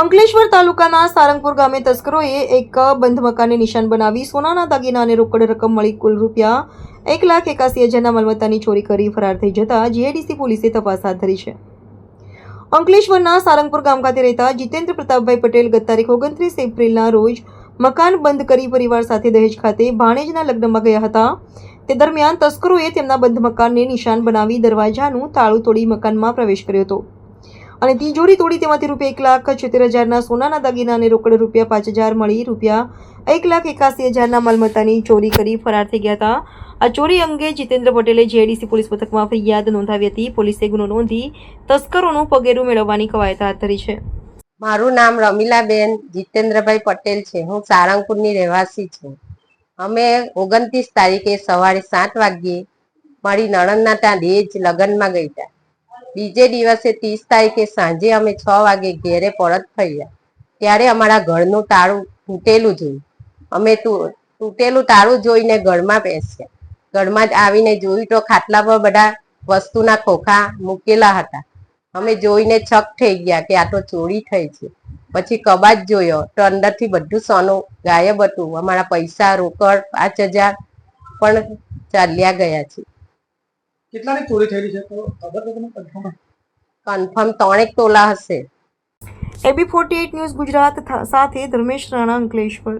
અંકલેશ્વર તાલુકાના સારંગપુર ગામે તસ્કરોએ એક બંધ મકાનને નિશાન બનાવી સોનાના દાગીના અને રોકડ રકમ મળી કુલ રૂપિયા એક લાખ એકાસી હજારના માલમત્તાની ચોરી કરી ફરાર થઈ જતા જીઆઈડીસી પોલીસે તપાસ હાથ ધરી છે. અંકલેશ્વરના સારંગપુર ગામ ખાતે રહેતા જીતેન્દ્ર પ્રતાપભાઈ પટેલ ગત તારીખ ઓગણત્રીસ એપ્રિલના રોજ મકાન બંધ કરી પરિવાર સાથે દહેજ ખાતે ભાણેજના લગ્નમાં ગયા હતા. તે દરમિયાન તસ્કરોએ તેમના બંધ મકાનને નિશાન બનાવી દરવાજાનું તાળું તોડી મકાનમાં પ્રવેશ કર્યો હતો. અને તિજોરી તોડી તેમાંથી રૂપિયા એક લાખ છોતેર હજારના સોનાના દાગીના અને રોકડ રૂપિયા પાંચ હજાર મળી રૂપિયા એક લાખ એકાસી હજારના માલમત્તાની ચોરી કરી ફરાર થઈ ગયા હતા. આ ચોરી અંગે જીતેન્દ્ર પટેલે જેડીસી પોલીસ મથકમાં ફરિયાદ નોંધાવી હતી. પોલીસે ગુનો નોંધી તસ્કરોનું પગેરું મેળવવાની કવાયત હાથ ધરી છે. મારું નામ રમીલાબેન જીતેન્દ્રભાઈ પટેલ છે. હું સારંગપુરની રહેવાસી છું. અમે ઓગણત્રીસ તારીખે સવારે સાત વાગ્યે મારી નણંદના ત્યાં દેજ લગ્નમાં ગઈ હતા બીજે દિવસે ત્રીસ તારીખે સાંજે અમે છ વાગે ઘેરે પરત ફર્યા. ત્યારે અમારા ઘરનું તાળું તૂટેલું જોયું. અમે તૂટેલું તાળું જોઈને ઘરમાં બેસ્યા. ઘરમાં જ આવીને જોયું તો ખાટલા પર બધા વસ્તુના ખોખા મૂકેલા હતા. અમે જોઈને છક થઈ ગયા કે આ તો ચોરી થઈ છે. પછી કબાટ જોયો તો અંદરથી બધું સોનું ગાયબ હતું. અમારા પૈસા રોકડ પાંચ હજાર પણ ચાલ્યા ગયા છે. કેટલાની ચોરી થયેલી છે? તો ખબર છે તમને? કન્ફર્મ કન્ફર્મ ત્રણેક તોલા હશે. એબી ફોર્ટી ન્યૂઝ ગુજરાત સાથે ધર્મેશ રાણા અંકલેશ્વર.